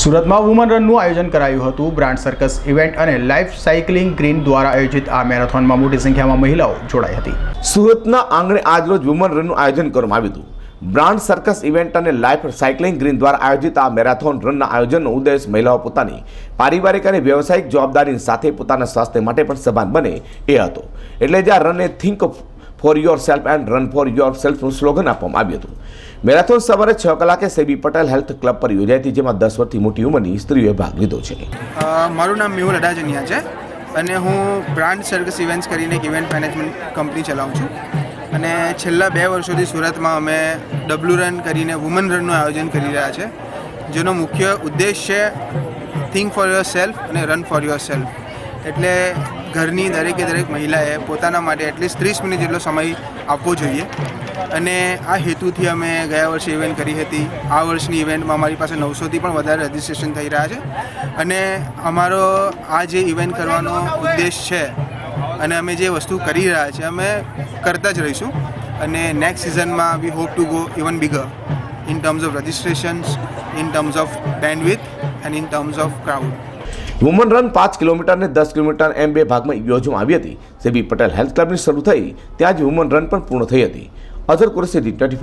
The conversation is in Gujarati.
સુરતમાં વુમન રનનું આયોજન કરાયું હતું. બ્રાન્ડ સર્કસ ઇવેન્ટ અને લાઈફ સાયકલિંગ ગ્રીન દ્વારા આયોજિત આ મેરેથોનમાં મોટી સંખ્યામાં મહિલાઓ જોડાઈ હતી. સુરતના આંગણે આજરોજ વુમન રનનું આયોજન કરવામાં આવ્યું હતું. બ્રાન્ડ સર્કસ ઇવેન્ટ અને લાઈફ સાયકલિંગ ગ્રીન દ્વારા આયોજિત આ મેરાથોન રનના આયોજનનો ઉદ્દેશ મહિલાઓ પોતાની પારિવારિક અને વ્યવસાયિક જવાબદારી સાથે પોતાના સ્વાસ્થ્ય માટે પણ સભાન બને એ હતો. એટલે જે આ રનને think for yourself and run for your સેલ્ફનું સ્લોગન આપવામાં આવ્યું હતું. મેરાથોન સવારે છ કલાકે સેબી પટેલ હેલ્થ ક્લબ પર યોજાઈ હતી જેમાં દસ વર્ષથી મોટી ઉંમરની સ્ત્રીઓએ ભાગ લીધો છે. મારું નામ મેહુલ અડાજનિયા છે અને હું બ્રાન્ડ સર્કસ ઇવેન્ટ્સ કરીને એક ઇવેન્ટ મેનેજમેન્ટ કંપની ચલાવું છું. અને છેલ્લા બે વર્ષોથી સુરતમાં અમે ડબલ્યુ રન કરીને વુમન રનનું આયોજન કરી રહ્યા છે, જેનો મુખ્ય ઉદ્દેશ છે થિંક ફોર યોર સેલ્ફ અને રન ફોર યોર સેલ્ફ એટલે ઘરની દરેકે દરેક મહિલાએ પોતાના માટે એટલીસ્ટ ત્રીસ મિનિટ જેટલો સમય આપવો જોઈએ. અને આ હેતુથી અમે ગયા વર્ષે ઇવેન્ટ કરી હતી. આ વર્ષની ઇવેન્ટમાં અમારી પાસે નવસોથી પણ વધારે રજિસ્ટ્રેશન થઈ રહ્યા છે. અને અમારો આ જે ઇવેન્ટ કરવાનો ઉદ્દેશ છે અને અમે જે વસ્તુ કરી રહ્યા છીએ, અમે કરતા જ રહીશું. અને નેક્સ્ટ સિઝનમાં we hope to go even bigger in terms of registrations in terms of bandwidth and in terms of crowd women run પાંચ કિલોમીટર અને દસ કિલોમીટર એમ બે ભાગમાં યોજવામાં આવી હતી. સેબી પટેલ હેલ્થ ક્લબની શરૂ થઈ, ત્યાં જ વુમન રન પણ પૂર્ણ થઈ હતી. અઝર કુરેશી ટ્વેન્ટી